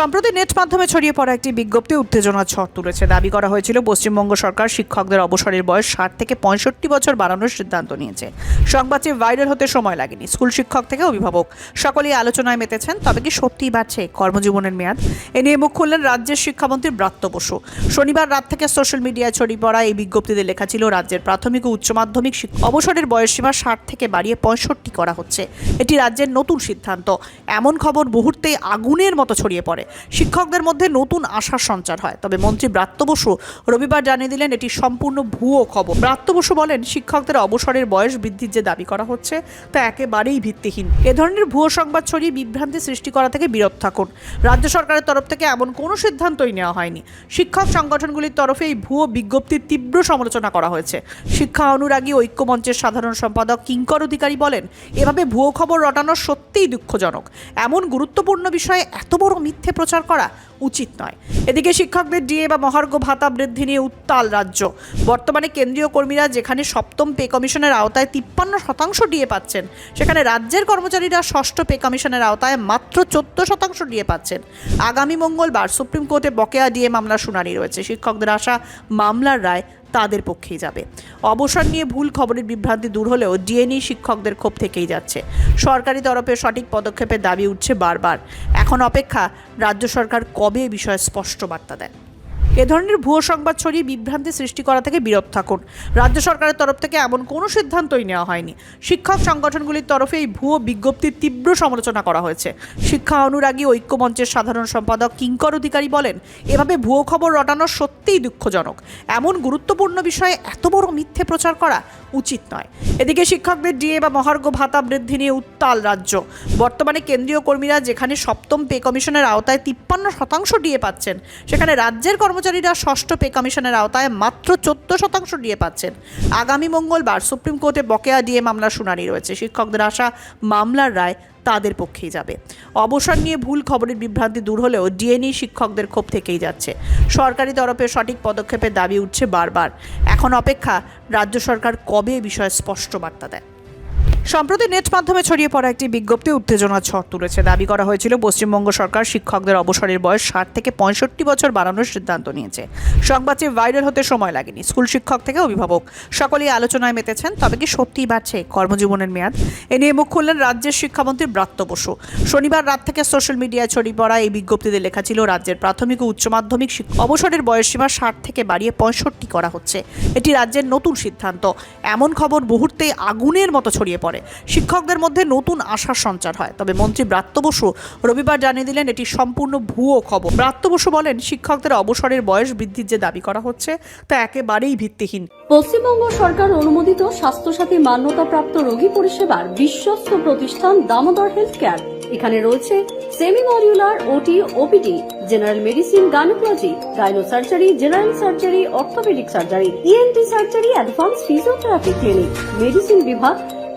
সম্প্রতি নেট মাধ্যমে ছড়িয়ে পড়া একটি বিজ্ঞপ্তি উত্তেজনার ঝড় তুলেছে। দাবি করা হয়েছিল, পশ্চিমবঙ্গ সরকার শিক্ষকদের অবসরের বয়স ষাট থেকে পঁয়ষট্টি বছর বাড়ানোর সিদ্ধান্ত নিয়েছে। সংবাদটি ভাইরাল হতে সময় লাগেনি। স্কুল শিক্ষক থেকে অভিভাবক সকলেই আলোচনায় মেতেছেন, তবে কি সত্যিই বাড়ছে কর্মজীবনের মেয়াদ? এ নিয়ে মুখ খুললেন রাজ্যের শিক্ষামন্ত্রী ব্রাত্য বসু। শনিবার রাত থেকে সোশ্যাল মিডিয়ায় ছড়িয়ে পড়া এই বিজ্ঞপ্তিতে লেখা ছিল, রাজ্যের প্রাথমিক ও উচ্চ মাধ্যমিক অবসরের বয়সসীমা ষাট থেকে বাড়িয়ে পঁয়ষট্টি করা হচ্ছে। এটি রাজ্যের নতুন সিদ্ধান্ত। এমন খবর মুহূর্তেই আগুনের মতো ছড়িয়ে পড়ে। শিক্ষকদের মধ্যে নতুন আশার সঞ্চার হয়। তবে মন্ত্রী ব্রাত্য বসু রবিবার জানিয়ে দিলেন, এটি সম্পূর্ণ ভুয়ো খবর। ব্রাত্য বসু বলেন, শিক্ষকদের অবসরের বয়স বৃদ্ধির যে দাবি করা হচ্ছে, তা একেবারেই ভিত্তিহীন। এ ধরনের ভুয়ো সংবাদ ছড়িয়ে বিভ্রান্তি সৃষ্টি করা থেকে বিরত থাকুন। রাজ্য সরকারের তরফ থেকে এমন কোনো সিদ্ধান্তই নেওয়া হয়নি। শিক্ষক সংগঠনগুলির তরফে এই ভুয়ো বিজ্ঞপ্তির তীব্র সমালোচনা করা হয়েছে। শিক্ষা অনুরাগী ঐক্যমঞ্চের সাধারণ সম্পাদক কিঙ্কর অধিকারী বলেন, এভাবে ভুয়ো খবর রটানো সত্যিই দুঃখজনক। এমন গুরুত্বপূর্ণ বিষয়ে এত বড় মিথ্যে প্রচার করা উচিত নয়। এদিকে শিক্ষকদের ডিএ বা মহার্ঘ ভাতা বৃদ্ধি নিয়ে উত্তাল রাজ্য। বর্তমানে কেন্দ্রীয় কর্মীরা যেখানে সপ্তম পে কমিশনের আওতায় তিপ্পান্ন শতাংশ ডিএ পাচ্ছেন, সেখানে রাজ্যের কর্মচারীরা ষষ্ঠ পে কমিশনের আওতায় মাত্র চোদ্দ শতাংশ ডিএ পাচ্ছেন। আগামী মঙ্গলবার সুপ্রিম কোর্টে বকেয়া ডিএ মামলার শুনানি রয়েছে। শিক্ষকদের আশা, মামলার রায় তাদের পক্ষেই যাবে। অবসর নিয়ে ভুল খবরের বিভ্রান্তি দূর হলেও ডিএনই শিক্ষকদের ক্ষোভ থেকেই যাচ্ছে। সরকারি তরফে সঠিক পদক্ষেপের দাবি উঠছে বারবার। এখন অপেক্ষা, রাজ্য সরকার কবে বিষয়ে স্পষ্ট বার্তা দেয় এ ধরনের ভুয়ো সংবাদ ছড়িয়ে বিভ্রান্তি সৃষ্টি করা থেকে বিরত থাকুন। রাজ্য সরকারের তরফ থেকে এমন কোনো সিদ্ধান্তই নেওয়া হয়নি। শিক্ষক সংগঠনগুলির তরফে এই ভুয়ো বিজ্ঞপ্তির তীব্র সমালোচনা করা হয়েছে। শিক্ষা অনুরাগী ঐক্যমঞ্চের সাধারণ সম্পাদক কিঙ্কর অধিকারী বলেন, এভাবে ভুয়ো খবর রটানো সত্যিই দুঃখজনক। এমন গুরুত্বপূর্ণ বিষয়ে এত বড় মিথ্যে প্রচার করা উচিত নয়। এদিকে শিক্ষকদের ডিএ বা মহার্ঘ ভাতা বৃদ্ধি নিয়ে উত্তাল রাজ্য। বর্তমানে কেন্দ্রীয় কর্মীরা যেখানে সপ্তম পে কমিশনের আওতায় তিপ্পান্ন শতাংশ ডিএ পাচ্ছেন, সেখানে রাজ্যের কর্মচারীরা ষষ্ঠ পে কমিশনের আওতায় মাত্র চোদ্দ শতাংশ ডিএ পাচ্ছেন। আগামী মঙ্গলবার সুপ্রিম কোর্টে বকেয়া ডিএ মামলার শুনানি রয়েছে। শিক্ষকদের আশা, মামলার রায় তাদের পক্ষেই যাবে। অবসর নিয়ে ভুল খবরের বিভ্রান্তি দূর হলেও ডিএনই শিক্ষকদের ক্ষোভ থেকেই যাচ্ছে। সরকারি তরফে সঠিক পদক্ষেপের দাবি উঠছে বারবার। এখন অপেক্ষা, রাজ্য সরকার কবে বিষয়ে স্পষ্ট বার্তা দেয়? সম্প্রতি নেট মাধ্যমে ছড়িয়ে পড়া একটি বিজ্ঞপ্তি উত্তেজনার ঝড় তুলেছে। দাবি করা হয়েছিল, পশ্চিমবঙ্গ সরকার শিক্ষকদের অবসরের বয়স ষাট থেকে পঁয়ষট্টি বছর বাড়ানোর সিদ্ধান্ত নিয়েছে। সংবাদটি ভাইরাল হতে সময় লাগেনি, স্কুল শিক্ষক থেকে অভিভাবক। সকলেই আলোচনায় মেতেছেন, তবে কি সত্যিই বাড়ছে কর্মজীবনের মেয়াদ? এ নিয়ে মুখ খুললেন রাজ্যের শিক্ষামন্ত্রী ব্রাত্য বসু। শনিবার রাত থেকে সোশ্যাল মিডিয়ায় ছড়িয়ে পড়া এই বিজ্ঞপ্তিতে লেখা ছিল, রাজ্যের প্রাথমিক ও উচ্চ মাধ্যমিক অবসরের বয়সসীমা ষাট থেকে বাড়িয়ে পঁয়ষট্টি করা হচ্ছে। এটি রাজ্যের নতুন সিদ্ধান্ত। এমন খবর মুহূর্তেই আগুনের মতো ছড়িয়ে পড়ে। শিক্ষকদের মধ্যে নতুন আশার সঞ্চার হয়। তবে মন্ত্রী ব্রাত্য বসু রবিবার জানিয়ে দিলেন, এটি সম্পূর্ণ ভুয়ো খবর। ব্রাত্য বসু বলেন, শিক্ষকদের অবসরের বয়স বৃদ্ধির যে দাবি করা হচ্ছে, তা একেবারেই ভিত্তিহীন। পশ্চিমবঙ্গ সরকার অনুমোদিত স্বাস্থ্যসাথী মান্যতাপ্রাপ্ত রোগী পরিষেবার বিশ্বস্ত প্রতিষ্ঠান দামোদর হেলথ কেয়ার এখানে রয়েছে semi modular OT, OPD, general medicine, gynaecology gynae surgery general surgery, orthopaedic surgery, ENT surgery, advance physiotherapy clinic, medicine বিভাগ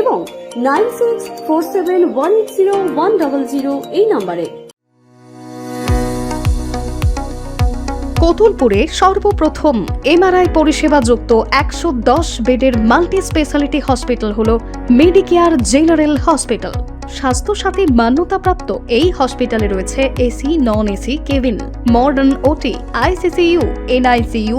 এবং nine six four seven one eight zero one double zero এই নম্বরে। কতুলপুরে সর্বপ্রথম MRI পরিষেবা যুক্ত একশো দশ বেডের মাল্টি স্পেশালিটি হসপিটাল হল মেডিকেয়ার জেনারেল হসপিটাল। স্বাস্থ্যসাথী মান্যতাপ্রাপ্ত এই হসপিটালে রয়েছে AC, non AC, cabin, modern OT, ICCU, NICU